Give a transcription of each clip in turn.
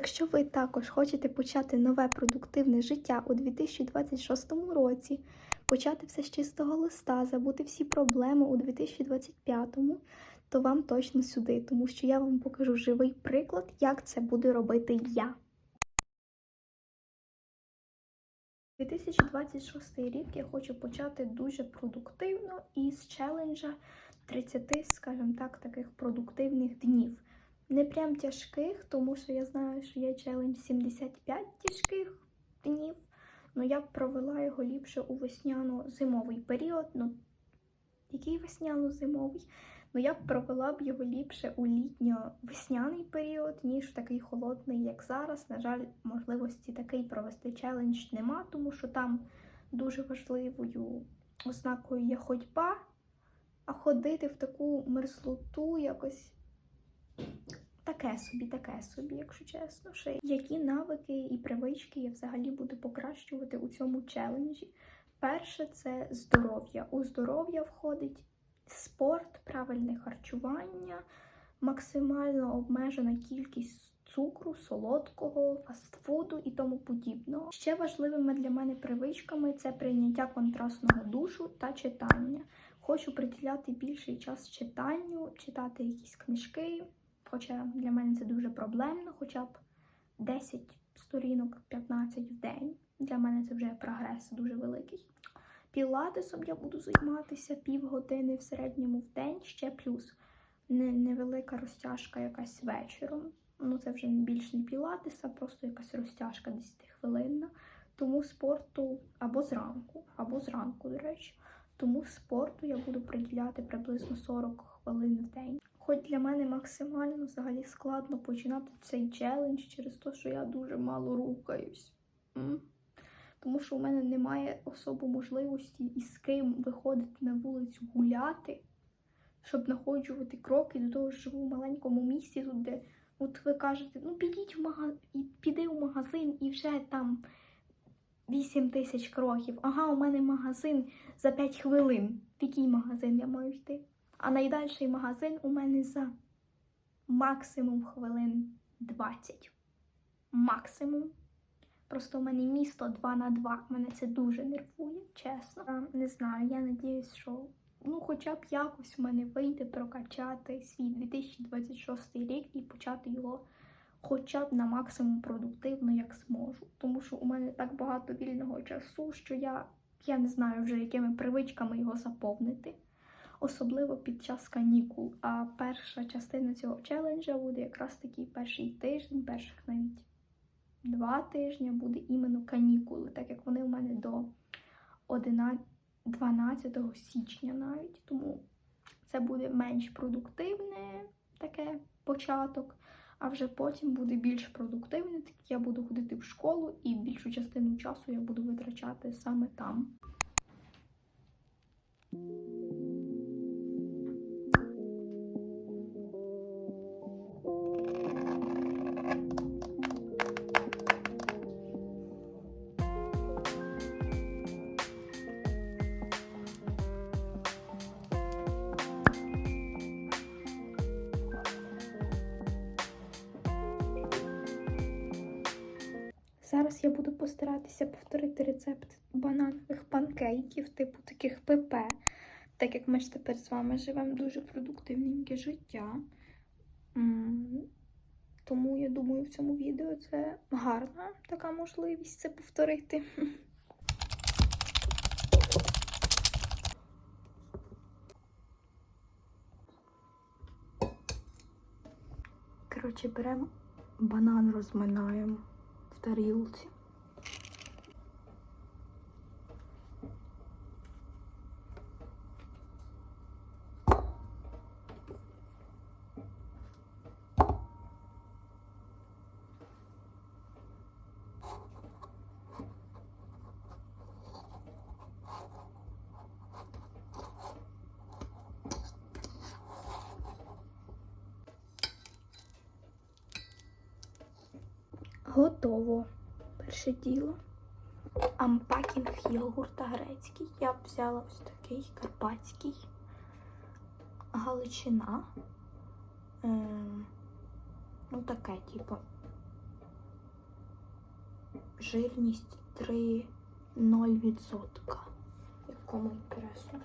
Якщо ви також хочете почати нове продуктивне життя у 2026 році, почати все з чистого листа, забути всі проблеми у 2025, то вам точно сюди, тому що я вам покажу живий приклад, як це буду робити я. 2026 рік я хочу почати дуже продуктивно і з челенджа 30, скажімо так, таких продуктивних днів. Не прям тяжких, тому що я знаю, що є челендж 75 тяжких днів. Ну я б провела його ліпше у весняно-зимовий період. Ну, який весняно-зимовий? Ну я б провела б його ліпше у літньо-весняний період, ніж такий холодний, як зараз. На жаль, можливості такий провести челендж нема, тому що там дуже важливою ознакою є ходьба, а ходити в таку мерзлоту якось таке собі, таке собі, якщо чесно. Ще які навики і привички я взагалі буду покращувати у цьому челенджі? Перше це здоров'я. У здоров'я входить спорт, правильне харчування, максимально обмежена кількість цукру, солодкого, фастфуду і тому подібного. Ще важливими для мене привичками це прийняття контрастного душу та читання. Хочу приділяти більший час читанню, читати якісь книжки, хоча для мене це дуже проблемно, хоча б 10 сторінок, 15 в день. Для мене це вже прогрес дуже великий. Пілатесом я буду займатися півгодини в середньому в день, ще плюс невелика розтяжка якась вечором. Ну, це вже більш не пілатес, просто якась розтяжка 10 хвилинна. Тому спорту або зранку, або зранку, до речі. Тому спорту я буду приділяти приблизно 40 хвилин в день. Хоч для мене максимально взагалі складно починати цей челендж через те, що я дуже мало рухаюсь. Тому що у мене немає особо можливості із ким виходити на вулицю гуляти, щоб знаходжувати кроки. До того ж живу в маленькому місті, тут де от ви кажете, ну підіть в магазин, піди в магазин і вже там 8 тисяч кроків. Ага, у мене магазин за 5 хвилин. В який магазин я маю йти? А найдальший магазин у мене за максимум хвилин 20. Максимум. Просто у мене місто 2 на 2. Мене це дуже нервує, чесно. Не знаю, я надіюсь, що ну, хоча б якось в мене вийде прокачати свій 2026 рік і почати його хоча б на максимум продуктивно, як зможу. Тому що у мене так багато вільного часу, що я, я не знаю вже, якими привичками його заповнити. Особливо під час канікул. А перша частина цього челенджа буде якраз такий перший тиждень, перших навіть два тижні буде іменно канікули, так як вони у мене до 11, 12 січня навіть. Тому це буде менш продуктивне таке початок, а вже потім буде більш продуктивне, так я буду ходити в школу і більшу частину часу я буду витрачати саме там. Зараз я буду постаратися повторити рецепт бананових панкейків, типу таких ПП. Так як ми ж тепер з вами живемо дуже продуктивненьке життя. Тому я думаю, в цьому відео це гарна така можливість це повторити. Коротше, беремо банан, розминаємо в тарілці. Готово. Перше діло. Ампакінг йогурта грецький. Я б взяла ось такий карпатський. Галичина. Ем, ну, таке, типу, жирність 3,0%. Якому інтересно.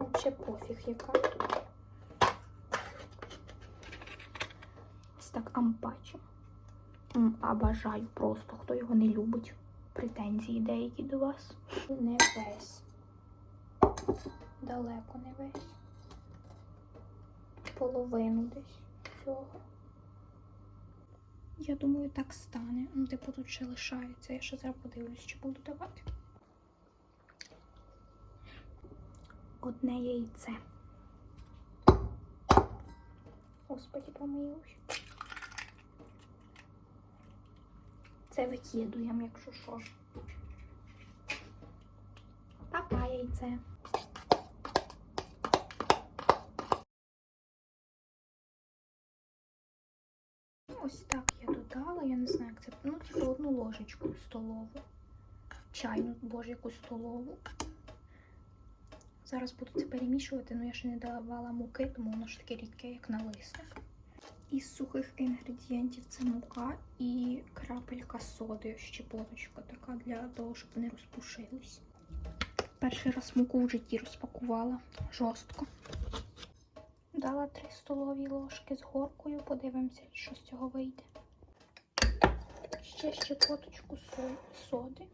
Взагалі пофіг яка. Ось так ампачо. М, Обажаю просто, хто його не любить. Претензії деякі до вас. Не весь. Далеко не весь. Половину десь цього. Я думаю, так стане. Ну, типу, тут ще лишається. Я ще зараз подивлюсь, чи буду давати. Одне яйце. Господи, помилуй. Це викидуємо, якщо що. Папа яйце. Ось так я додала, я не знаю, як це. Ну, тільки одну ложечку столову. Чайну, боже, яку столову. Зараз буду це перемішувати, але я ще не давала муки, тому воно ж таке рідке, як налисник. Із сухих інгредієнтів це мука і крапелька соди, щепоточка така для того, щоб вони розпушились. Перший раз муку в житті розпакувала жорстко. Дала 3 столові ложки з горкою, подивимося, що з цього вийде. Ще щепоточку соди.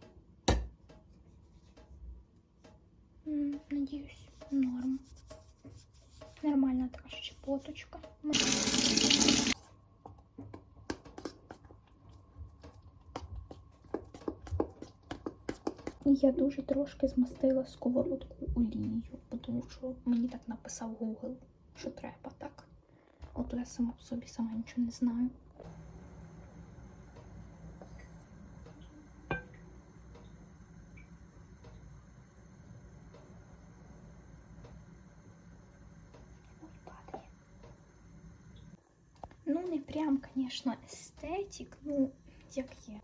Надіюсь, норм. Нормальна така щепоточка. І Я дуже трошки змастила сковородку олією, тому що мені так написав Google, що треба так. От я сама в собі сама нічого не знаю. Ой, падає. Ну, не прям, звісно, естетик, ну, як є.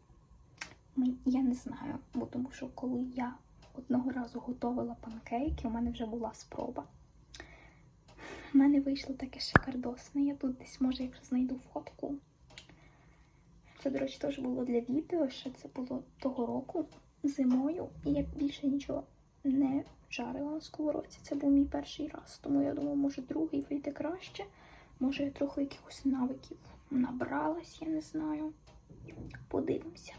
Я не знаю, бо тому що коли я одного разу готувала панкейки, у мене вже була спроба. У мене вийшло таке шикардосне. Я тут десь, може, якщо знайду фотку. Це, до речі, теж було для відео, ще це було того року зимою. І я більше нічого не жарила на сковородці. Це був мій перший раз. Тому я думаю, може другий вийде краще. Може, я трохи якихось навиків набралась, я не знаю. Подивимося.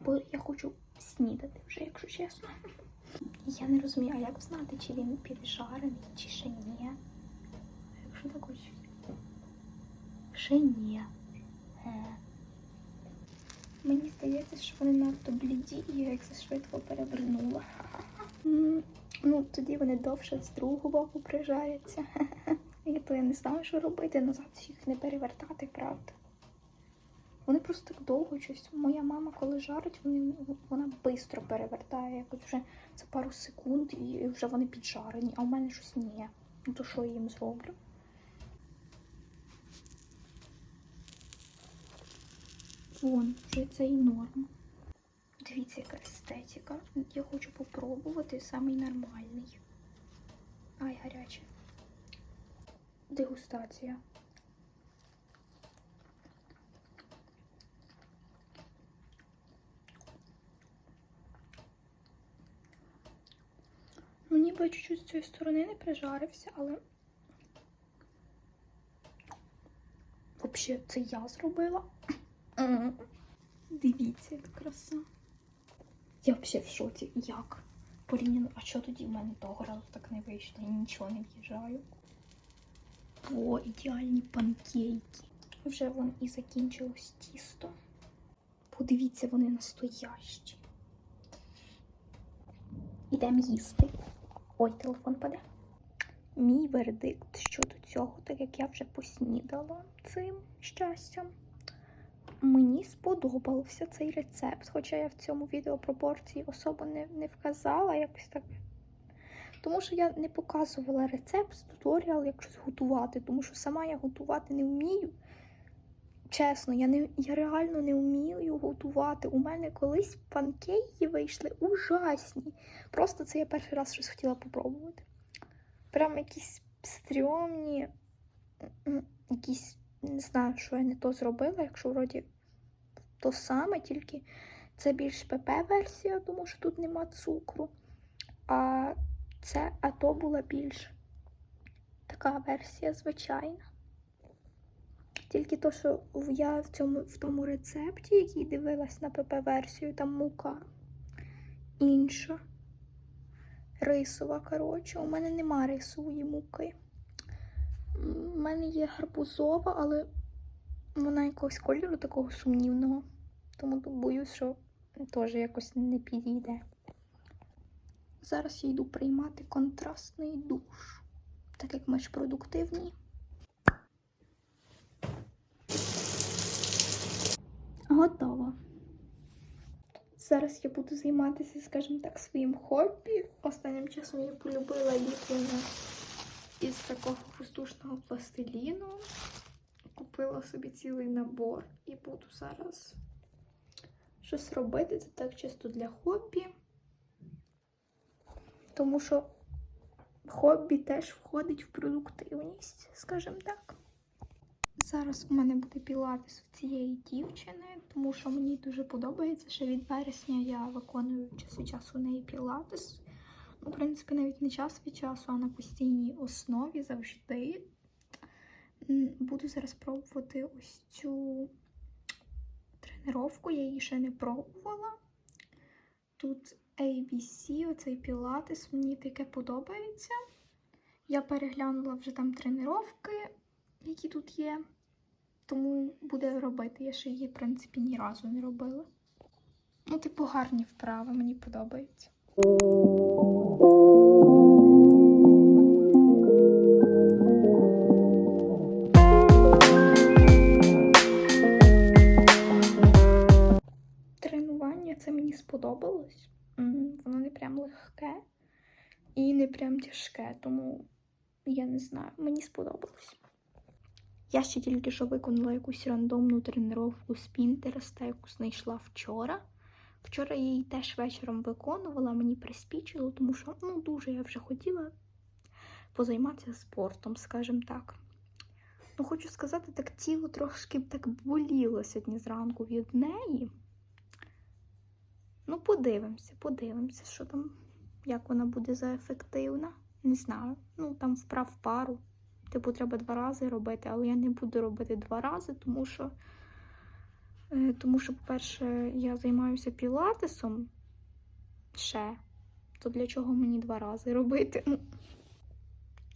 Бо я хочу снідати вже, якщо чесно. Я не розумію, а як знати, чи він піджарений, чи ще ні. Якщо так ось. Ще ні. Е. Мені здається, що вони надто бліді, і я їх зашвидко перевернула. Ну, тоді вони довше з другого боку прижаряться. І то я не знаю, що робити, назад їх не перевертати, правда. Вони просто так довго щось. Моя мама, коли жарить, вони, вона швидко перевертає. Якось вже це пару секунд і вже вони піджарені, а у мене щось ні. Ну то що я їм зроблю? Вон, вже це і норм. Дивіться, яка естетика. Я хочу попробувати самий нормальний. Ай, гаряче. Дегустація. Ну, ніби чуть-чуть з цієї сторони не прижарився, але. Взагалі, це я зробила. Дивіться, яка краса. Я взагалі в шоці. Як? Порівняно, а що тоді в мене того разу так не вийшло? Я нічого не в'їжджаю. О, ідеальні панкейки. Вже вон і закінчилось тісто. Подивіться, вони настоящі. Ідемо їсти. Ой, телефон паде. Мій вердикт щодо цього, так як я вже поснідала цим щастям. Мені сподобався цей рецепт, хоча я в цьому відео пропорції особо не, не вказала якось так. Тому що я не показувала рецепт, туторіал, як щось готувати, тому що сама я готувати не вмію. Чесно, я, не, я реально не вмію готувати. У мене колись панкейки вийшли ужасні. Просто це я перший раз щось хотіла попробувати. Прям якісь стрьомні, якісь, не знаю, що я не то зробила, якщо вроді то саме, тільки Це більш ПП-версія, тому що тут нема цукру. А це а то була більш така версія звичайна. Тільки то, що я в цьому в тому рецепті, який дивилась на ПП-версію, там мука інша. Рисова, коротше. У мене нема рисової муки. У мене є гарбузова, але вона якогось кольору такого сумнівного. Тому боюсь, що теж якось не підійде. Зараз я йду приймати контрастний душ, так як ми ж продуктивні. Готово. Зараз я буду займатися, скажімо так, своїм хобі. Останнім часом я полюбила ліплення із такого воздушного пластиліну. Купила собі цілий набор і буду зараз щось робити. Це так чисто для хобі. Тому що хобі теж входить в продуктивність, скажімо так. Зараз у мене буде пілатес в цієї дівчини, тому що мені дуже подобається, що від вересня я виконую час від часу у неї пілатес. Ну, в принципі, навіть не час від часу, а на постійній основі завжди. Буду зараз пробувати ось цю тренировку, я її ще не пробувала. Тут ABC, оцей пілатес, мені таке подобається. Я переглянула вже там тренування, які тут є. Тому буде робити. Я ще її, в принципі, ні разу не робила. Ну, типу, гарні вправи, мені подобається. Тренування це мені сподобалось. М, Воно не прям легке і не прям тяжке, тому я не знаю, мені сподобалось. Я ще тільки що виконала якусь рандомну тренування з Пінтереста, яку знайшла вчора. Вчора я її теж вечором виконувала, мені приспічило, тому що ну, дуже я вже хотіла позайматися спортом, скажімо так. Ну, хочу сказати, так тіло трошки так боліло сьогодні зранку від неї. Ну, подивимося, подивимося, що там, як вона буде заефективна. Не знаю. Ну, там вправ пару. Типу, треба два рази робити, але я не буду робити два рази, тому що, е, тому що, по-перше, я займаюся пілатесом ще. То для чого мені два рази робити? Ну.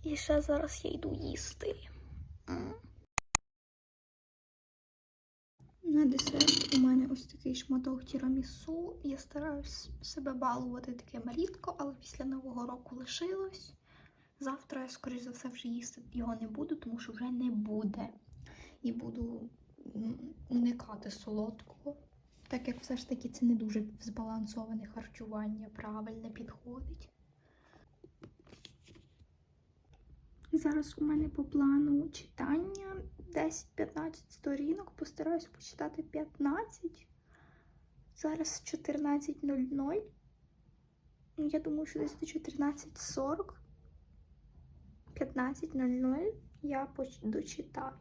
І ще зараз я йду їсти. На десерт у мене ось такий шматок тірамісу. Я стараюсь себе балувати таким рідко, але після Нового року лишилось. Завтра я, скоріш за все, вже їсти його не буду, тому що вже не буде. І буду уникати солодкого, так як все ж таки це не дуже збалансоване харчування, правильне підходить. Зараз у мене по плану читання 10-15 сторінок. Постараюсь почитати 15. Зараз 14.00. Ну, я думаю, що десь до 14.40. 15.00 я дочитаю.